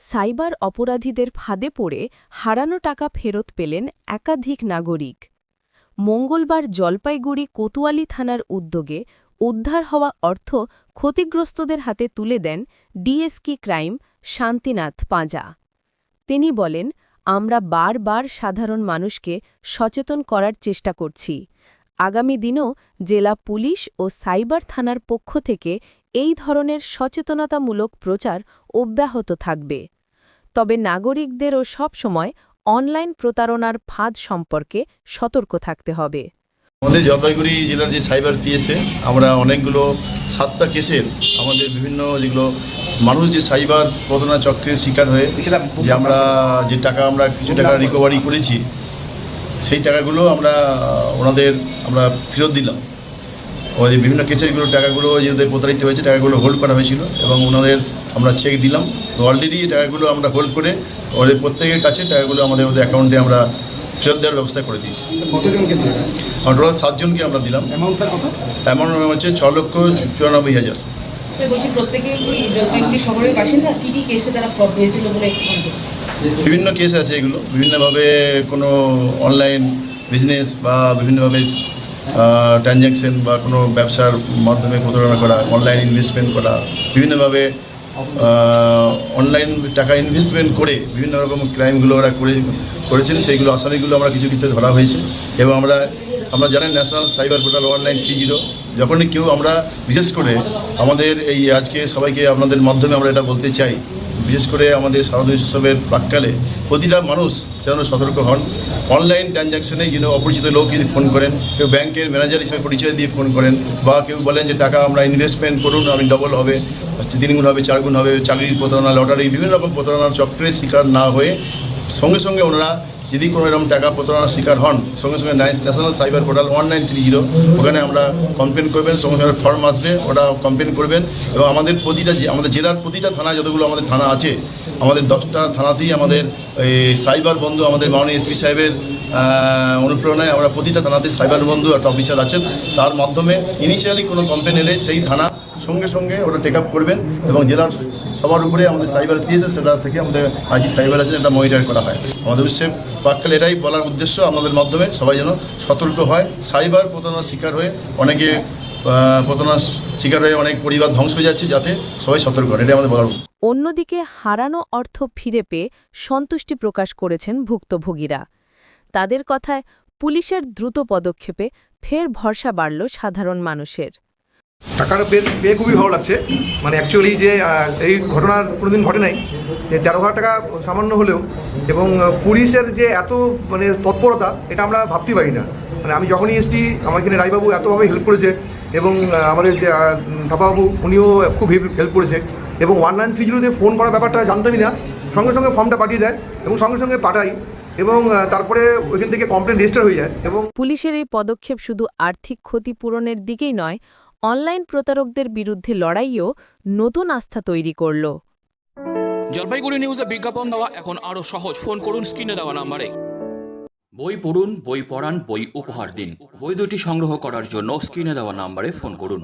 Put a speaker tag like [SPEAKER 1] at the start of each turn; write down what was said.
[SPEAKER 1] Cyber অপরাধীদের ফাঁদে পড়ে হারানো টাকা ফেরত পেলেন একাধিক নাগরিক। মঙ্গলবার জলপাইগুড়ি কোতোয়ালি থানার উদ্যোগে উদ্ধার হওয়া অর্থ ক্ষতিগ্রস্তদের হাতে তুলে দেন ডিএসকি ক্রাইম শান্তিনাথ পাঁজা। তিনি বলেন, আমরা বারবার সাধারণ মানুষকে সচেতন করার চেষ্টা করছি। আগামী দিনও জেলা পুলিশ ও সাইবার থানার পক্ষ থেকে এই ধরনের সচেতনতামূলক প্রচার অব্যাহত থাকবে। তবে নাগরিকদেরও সবসময় অনলাইন প্রতারণার ফাঁদ সম্পর্কে সতর্ক থাকতে হবে।
[SPEAKER 2] আমাদের জলপাইগুড়ি জেলার যে সাইবার পিএসে আমরা অনেকগুলো সাতটা কেসের আমাদের বিভিন্ন যেগুলো মানুষ যে সাইবার প্রতারণা চক্রের শিকার হয়ে যে আমরা যে টাকা আমরা কিছু টাকা রিকভারি করেছি, সেই টাকাগুলো আমরা, ওনাদের আমরা ফেরত দিলাম। ওই বিভিন্ন কেসেরগুলো টাকাগুলো যেদের প্রতারিত হয়েছে টাকাগুলো হোল্ড করা হয়েছিল এবং ওনাদের আমরা চেক দিলাম। তো অলরেডি টাকাগুলো আমরা হোল্ড করে ওদের প্রত্যেকের কাছে টাকাগুলো আমাদের ওদের অ্যাকাউন্টে আমরা ফেরত দেওয়ার ব্যবস্থা করে দিয়েছি।
[SPEAKER 3] কতজনকে
[SPEAKER 2] আমরা টোটাল সাতজনকে আমরা দিলাম।
[SPEAKER 3] অ্যামাউন্ট স্যার কত?
[SPEAKER 2] অ্যামাউন্ট হচ্ছে ছ লক্ষ চুরানব্বই হাজার।
[SPEAKER 4] বলছি প্রত্যেকে কি জলপাইগুড়ি শহরের বাসিন্দা কি কি কেসে তারা ফ্রড হয়েছিল বলে একটু করছে
[SPEAKER 2] বিভিন্ন কেস আছে এগুলো। বিভিন্নভাবে কোনো অনলাইন বিজনেস বা বিভিন্নভাবে ট্রানজ্যাকশন বা কোনো ব্যবসার মাধ্যমে প্রতারণা করা অনলাইন ইনভেস্টমেন্ট করা, বিভিন্নভাবে অনলাইন টাকা ইনভেস্টমেন্ট করে বিভিন্ন রকম ক্রাইমগুলো ওরা করে, করেছেন, সেইগুলো, আসামিগুলো আমরা কিছু কিছু ধরা হয়েছে। এবং আমরা আমরা জানেন national cyber portal online three zero যখনই কেউ আমরা, বিশেষ করে আমাদের এই আজকে সবাইকে আপনাদের মাধ্যমে আমরা এটা বলতে চাই বিশেষ করে আমাদের শারদীয় উৎসবের প্রাককালে প্রতিটা মানুষ যেন সতর্ক হন। অনলাইন ট্রানজ্যাকশনে যেন অপরিচিত লোক যদি ফোন করেন, কেউ ব্যাংকের ম্যানেজার হিসেবে পরিচয় দিয়ে ফোন করেন বা কেউ বলেন যে, টাকা আমরা ইনভেস্টমেন্ট করুন, আমি ডবল হবে হচ্ছে তিনগুণ হবে, চারগুণ হবে, চাকরির প্রতারণা লটারি বিভিন্ন রকম প্রতারণার চক্রের শিকার না হয়ে সঙ্গে সঙ্গে ওনারা যদি কোনো এরকম টাকা প্রতারণার শিকার হন, সঙ্গে সঙ্গে national cyber portal one nine three zero ওখানে আমরা কমপ্লেন করবেন, সঙ্গে সঙ্গে ফর্ম আসবে ওটা কমপ্লেন করবেন। এবং আমাদের প্রতিটা আমাদের জেলার প্রতিটা থানা যতগুলো আমাদের থানা আছে, আমাদের দশটা থানাতেই আমাদের, এই সাইবার বন্ধু, আমাদের মাননীয় এসপি সাহেবের অনুপ্রেরণায় আমরা প্রতিটা থানাতে সাইবার বন্ধু একটা অফিসার আছেন। তার মাধ্যমে ইনিশিয়ালি কোনো কমপ্লেন এলে সেই থানা সঙ্গে সঙ্গে ওটা টেক আপ করবেন এবং জেলার সবার উপরে আমাদের সাইবার পিএসএস সেটা থেকে আমাদের আজই সাইবার আছে এটা মনিটর করা হয়। আমাদের উৎসে প্রাককালে এটাই বলার উদ্দেশ্য আমাদের মাধ্যমে সবাই যেন সতর্ক হয়। সাইবার প্রতারণার শিকার হয়ে অনেকে প্রতারণার শিকার হয়ে অনেক পরিবার ধ্বংস হয়ে যাচ্ছে যাতে সবাই সতর্ক হয় এটাই আমাদের বলার
[SPEAKER 1] অন্যদিকে হারানো অর্থ ফিরে পেয়ে সন্তুষ্টি প্রকাশ করেছেন ভুক্তভোগীরা। তাদের কথায় পুলিশের দ্রুত পদক্ষেপে ফের ভরসা বাড়ল সাধারণ মানুষের।
[SPEAKER 3] টাকাটা পেয়ে পেয়ে খুবই ভালো লাগছে। মানে অ্যাকচুয়ালি যে এই ঘটনার কোনোদিন ঘটে নাই, যে তেরো হাজার টাকা সামান্য হলেও এবং পুলিশের যে এত মানে তৎপরতা, এটা আমরা ভাবতে পারি না। মানে আমি যখনই এসছি আমার এখানে রায়বাবু এতভাবে হেল্প করেছে এবং আমাদের যে থাপাবাবু, উনিও খুব হেল্প করেছে এবং ওয়ান নাইন থ্রি জিরোতে ফোন করার ব্যাপারটা জানতামই না। সঙ্গে সঙ্গে ফর্মটা পাঠিয়ে দেয় এবং সঙ্গে সঙ্গে পাঠাই এবং তারপরে ওইখান থেকে কমপ্লেন রেজিস্টার হয়ে যায় এবং
[SPEAKER 1] পুলিশের এই পদক্ষেপ শুধু আর্থিক ক্ষতিপূরণের দিকেই নয় অনলাইন প্রতারকদের বিরুদ্ধে লড়াইও নতুন আস্থা তৈরি করল।
[SPEAKER 5] জলপাইগুড়ি নিউজে বিজ্ঞাপন দেওয়া এখন আরও সহজ। ফোন করুন স্ক্রিনে দেওয়া নাম্বারে। বই পড়ুন বই পড়ান বই উপহার দিন। বই দুটি সংগ্রহ করার জন্য স্ক্রিনে দেওয়া নাম্বারে ফোন করুন।